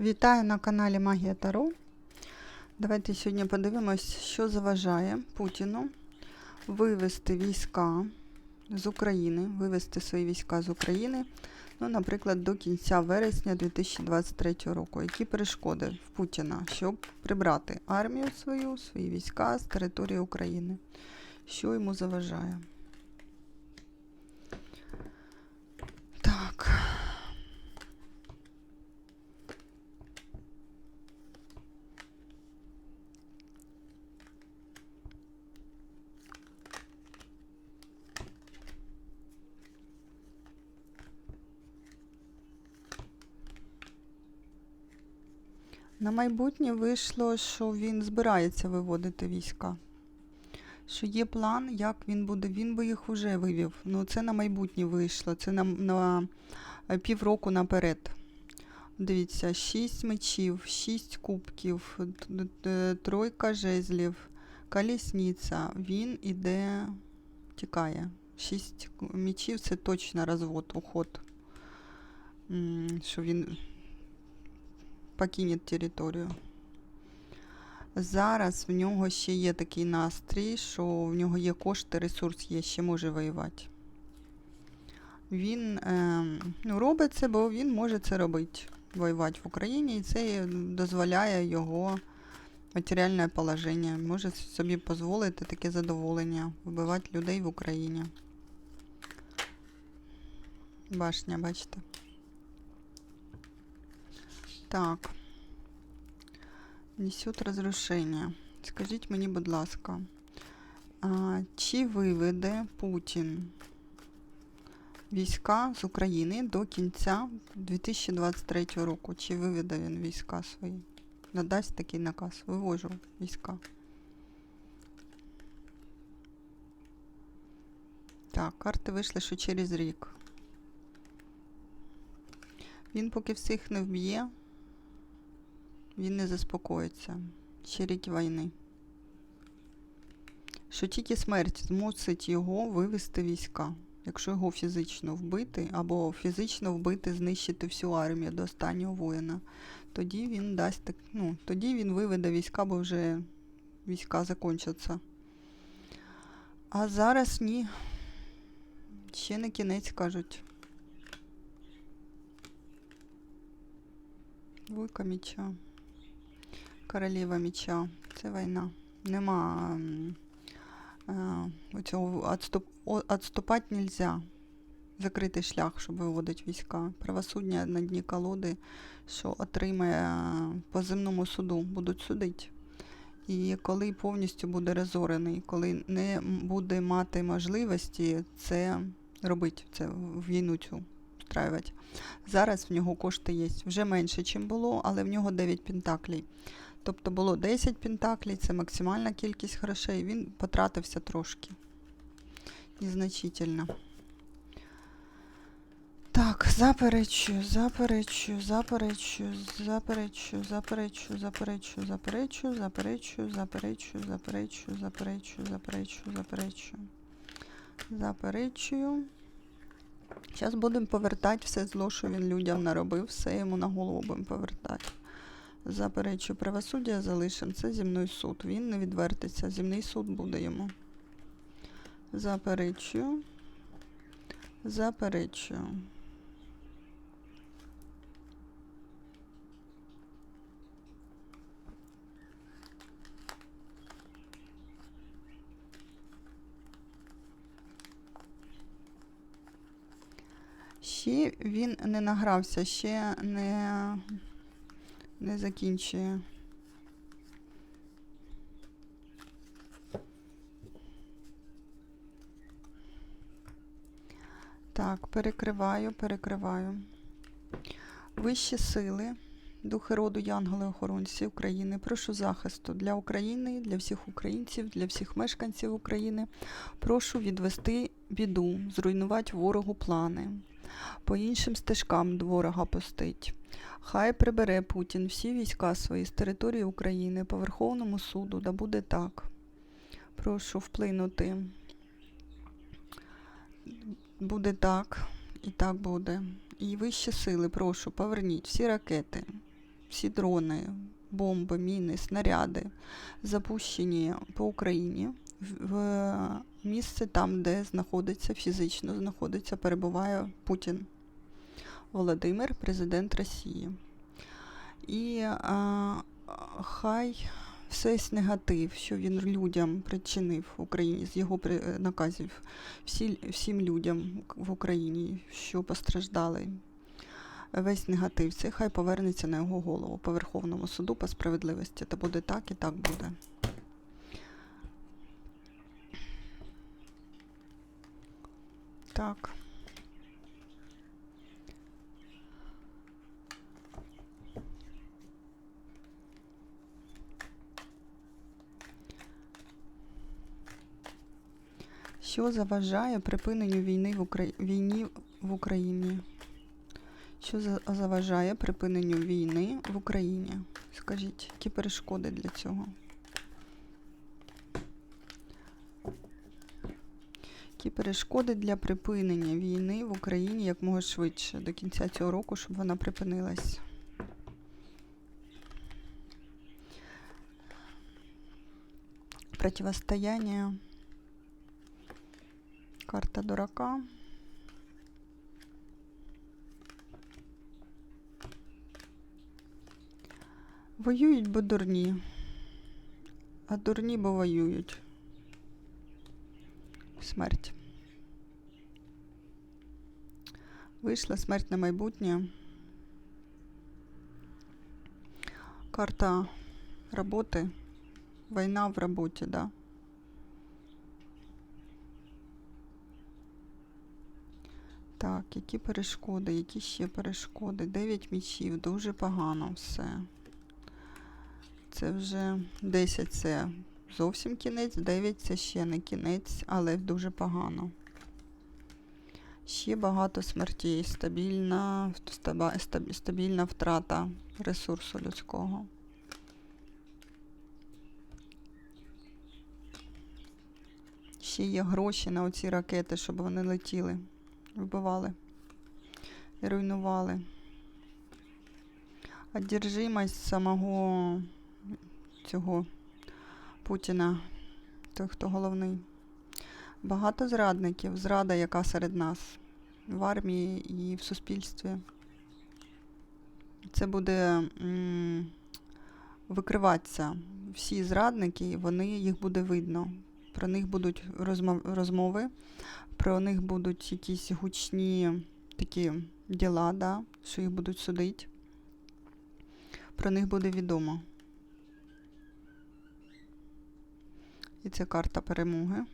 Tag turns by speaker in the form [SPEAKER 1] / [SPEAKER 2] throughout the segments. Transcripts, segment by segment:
[SPEAKER 1] Вітаю на каналі Магія Таро. Давайте сьогодні подивимось, що заважає Путіну вивести війська з України, вивести свої війська з України, ну, наприклад, до кінця вересня 2023 року. Які перешкоди в Путіна, щоб прибрати армію свою, свої війська з території України? Що йому заважає? Так. На майбутнє вийшло, що він збирається виводити війська. Що є план, як він буде. Він би їх вже вивів. Ну, це на майбутнє вийшло. Це на, на е, півроку наперед. Дивіться, шість мечів, шість кубків, тройка жезлів, колісниця. Він іде, тікає. Шість мечів це точно розвод, уход. Що він покине територію. Зараз в нього ще є такий настрій, що в нього є кошти, ресурс є, ще може воювати. Він е, робить це, бо він може це робити, воювати в Україні, і це дозволяє його матеріальне положення. Може собі дозволити таке задоволення, вбивати людей в Україні. Башня, бачите. Так. Несет розрушення. Скажіть мені, будь ласка, а, чи виведе Путін війська з України до кінця 2023 року? Чи виведе він війська свої? Надасть такий наказ. Вивожу війська. Так, карти вийшли, що через рік. Він поки всіх не вб'є, він не заспокоїться. Ще рік війни. Що тільки смерть змусить його вивести війська. Якщо його фізично вбити, або фізично вбити, знищити всю армію до останнього воїна, тоді він дасть так, ну, тоді він виведе війська, бо вже війська закінчаться. А зараз ні. Ще не кінець кажуть. Двойка меча. Королева меча. Це війна. Нема е, оцього відступ, о- відступати нельзя. Закритий шлях, щоб виводити війська. Правосуддя на дні колоди, що отримає е, по земному суду, будуть судити. І коли повністю буде розорений, коли не буде мати можливості це робити, це війну цю встраювати. Зараз в нього кошти є вже менше, ніж було, але в нього 9 пентаклей. Тобто було 10 пентаклей, це максимальна кількість грошей. Він потратився трошки. Незначительно. Так, заперечую, заперечую, заперечую, заперечую, заперечую, заперечую, заперечую, заперечую, заперечую, заперечую, заперечую, заперечую, заперечую. Заперечую. Зараз будемо повертати все зло, що він людям наробив, все йому на голову будемо повертати. Заперечую правосуддя залишимо. Це зімний суд. Він не відвертиться. Зімний суд буде йому. Заперечую. Заперечую. Ще він не награвся, ще не, не закінчує. Так, перекриваю, перекриваю. Вищі сили, духи роду, янголи, охоронці України. Прошу захисту для України, для всіх українців, для всіх мешканців України. Прошу відвести біду, зруйнувати ворогу плани. По іншим стежкам ворога пустить. Хай прибере Путін всі війська свої з території України по Верховному суду, да буде так. Прошу вплинути. Буде так, і так буде. І вищі сили, прошу, поверніть всі ракети, всі дрони, бомби, міни, снаряди запущені по Україні в місце там, де знаходиться фізично знаходиться, перебуває Путін Володимир, президент Росії. І а, хай весь негатив, що він людям причинив в Україні з його наказів, всі, всім людям в Україні, що постраждали, весь негатив, це хай повернеться на його голову по Верховному суду по справедливості. Та буде так і так буде. Так. Що заважає припиненню війни в, Укра... війні в Україні? Що за- заважає припиненню війни в Україні? Скажіть, які перешкоди для цього? Які перешкоди для припинення війни в Україні якмога швидше до кінця цього року, щоб вона припинилась? Противостояние. Карта дурака. Воюють, бо дурні. А дурні, бо воюють. Смерть. Вийшла смерть на майбутнє. Карта роботи. Війна в роботі, да. Так, які перешкоди, які ще перешкоди? Дев'ять мічів, дуже погано все. Це вже 10 це зовсім кінець, 9 це ще не кінець, але дуже погано. Ще багато смертей, стабільна, стабільна втрата ресурсу людського. Ще є гроші на оці ракети, щоб вони летіли, вбивали і руйнували. Одержимость самого цього Путіна, той, хто головний. Багато зрадників, зрада, яка серед нас в армії і в суспільстві. Це буде м, викриватися. Всі зрадники, вони, їх буде видно. Про них будуть розмов- розмови, про них будуть якісь гучні такі діла, да, що їх будуть судити. Про них буде відомо. І це карта перемоги.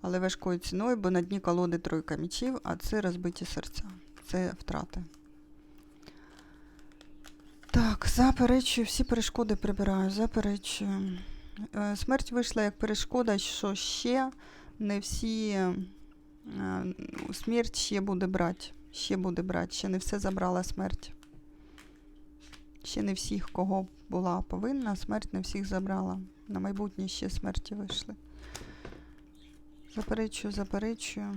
[SPEAKER 1] Але важкою ціною, бо на дні колоди тройка мічів, а це розбиті серця. Це втрати. Так, заперечую, всі перешкоди прибираю, заперечую. Е, Смерть вийшла як перешкода, що ще не всі. е, Смерть ще буде брати. Ще буде брати. Ще не все забрала смерть. Ще не всіх, кого була повинна, смерть не всіх забрала. На майбутнє ще смерті вийшли. Заперечую, заперечую.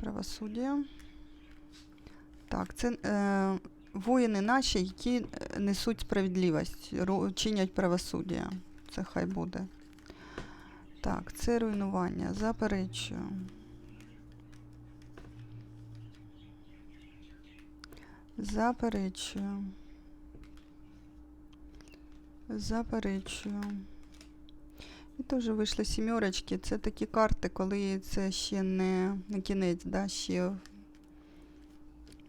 [SPEAKER 1] Правосуддя. Так, це е, воїни наші, які е, несуть справедливість, чинять правосуддя. Це хай буде. Так, це руйнування. Заперечую. Заперечую. Заперечую. І теж вийшли сімерочки. Це такі карти, коли це ще не, не кінець, да, ще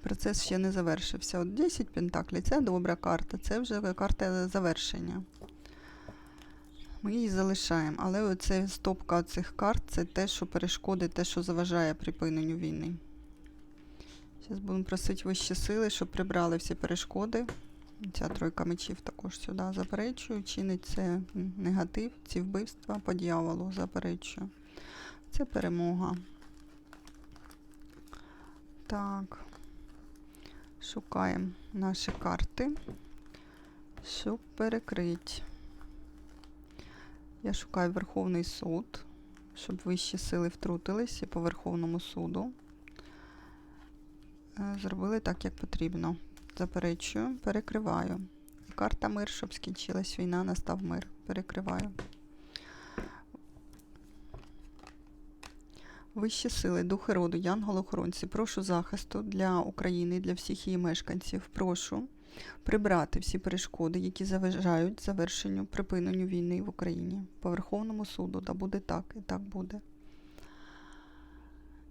[SPEAKER 1] процес ще не завершився. От 10 пентаклів це добра карта, це вже карта завершення. Ми її залишаємо. Але оце стопка цих карт це те, що перешкодить, те, що заважає припиненню війни. Зараз будемо просити вищі сили, щоб прибрали всі перешкоди. Ця тройка мечів також сюди заперечую. Чинить це негатив, ці вбивства по дьяволу заперечую. Це перемога. Так. Шукаємо наші карти, щоб перекрити. Я шукаю Верховний суд, щоб вищі сили втрутились і по Верховному суду. Е, зробили так, як потрібно. Заперечую, перекриваю. Карта мир, щоб скінчилась війна, настав мир. Перекриваю. Вищі сили, духи роду, янголи-охоронці, прошу захисту для України, для всіх її мешканців. Прошу прибрати всі перешкоди, які заважають завершенню припиненню війни в Україні. По Верховному суду, да буде так, і так буде.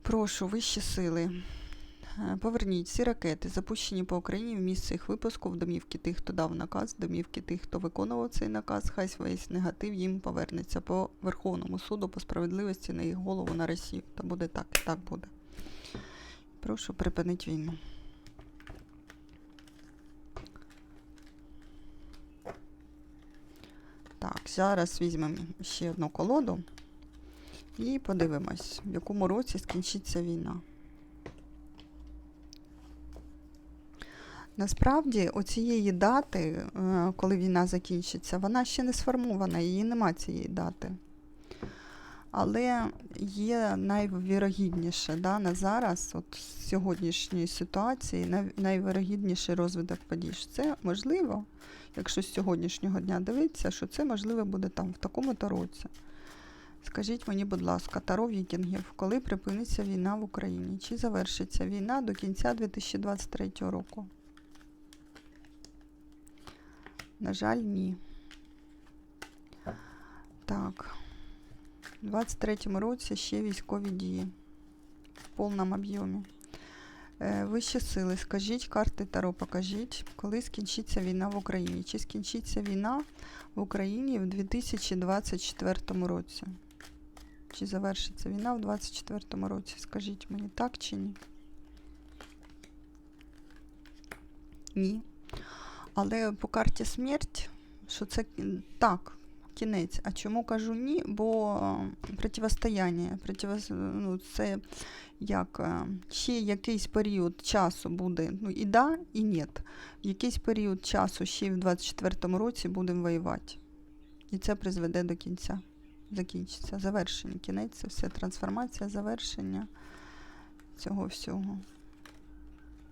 [SPEAKER 1] Прошу, вищі сили. Е, Поверніть всі ракети, запущені по Україні в місце їх випуску в домівки тих, хто дав наказ, домівки тих, хто виконував цей наказ. Хай весь негатив їм повернеться по Верховному суду, по справедливості на їх голову на Росію. Та буде так, так буде. Прошу припинити війну. Так, зараз візьмемо ще одну колоду і подивимось, в якому році скінчиться війна. Насправді, оцієї дати, е, коли війна закінчиться, вона ще не сформована, її нема цієї дати. Але є найвірогідніше да, на зараз, от з сьогоднішньої ситуації, най- найвірогідніший розвиток подій. Це можливо, якщо з сьогоднішнього дня дивитися, що це можливо буде там, в такому-то році. Скажіть мені, будь ласка, Таро Вікінгів, коли припиниться війна в Україні? Чи завершиться війна до кінця 2023 року? На жаль, ні. Так. У 23-му році ще військові дії в повному об'ємі. Е, Вищі сили, скажіть, карти Таро покажіть, коли скінчиться війна в Україні? Чи скінчиться війна в Україні в 2024 році? Чи завершиться війна в 2024 році? Скажіть мені, так чи ні? Ні. Але по карті смерть, що це так, кінець. А чому кажу ні? Бо е, противостояння, противос... ну, це як е, ще якийсь період часу буде, ну і да, і ні. Якийсь період часу ще в 24-му році будемо воювати. І це призведе до кінця. Закінчиться. Завершення. Кінець це все трансформація, завершення цього всього.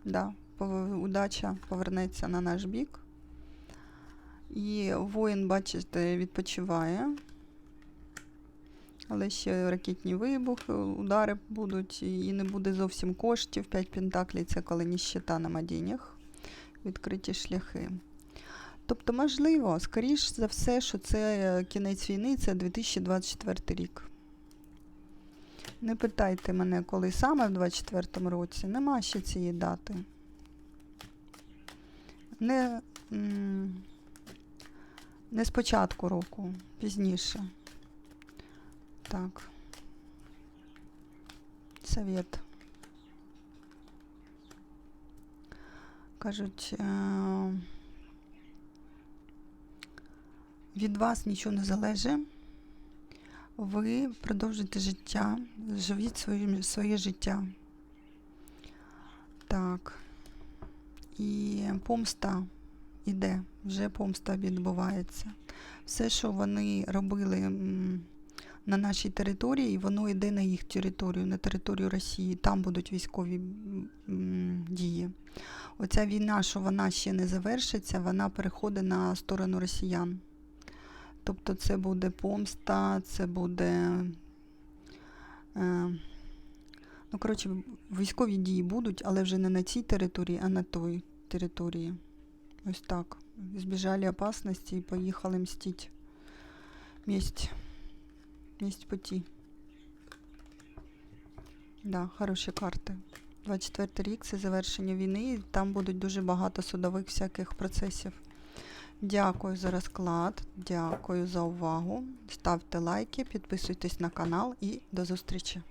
[SPEAKER 1] Да, удача повернеться на наш бік. І воїн, бачите, відпочиває. Але ще ракетні вибухи, удари будуть, і не буде зовсім коштів. П'ять пентаклей це коли ні щита, нема денег. Відкриті шляхи. Тобто, можливо, скоріш за все, що це кінець війни, це 2024 рік. Не питайте мене, коли саме в 2024 році, нема ще цієї дати. Не, не з початку року, пізніше. Так. Совет. Кажуть, е- від вас нічого не залежить. Ви продовжуєте життя, живіть своє, своє життя. Так. І помста іде, вже помста відбувається. Все, що вони робили на нашій території, воно йде на їх територію, на територію Росії. Там будуть військові дії. Оця війна, що вона ще не завершиться, вона переходить на сторону росіян. Тобто це буде помста, це буде. Е, ну, коротше, військові дії будуть, але вже не на цій території, а на той території. Ось так. Збіжали опасності і поїхали мстити. Месть. Месть пути. Да, хороші карти. 24 рік це завершення війни, і там будуть дуже багато судових всяких процесів. Дякую за розклад, дякую за увагу. Ставте лайки, підписуйтесь на канал і до зустрічі!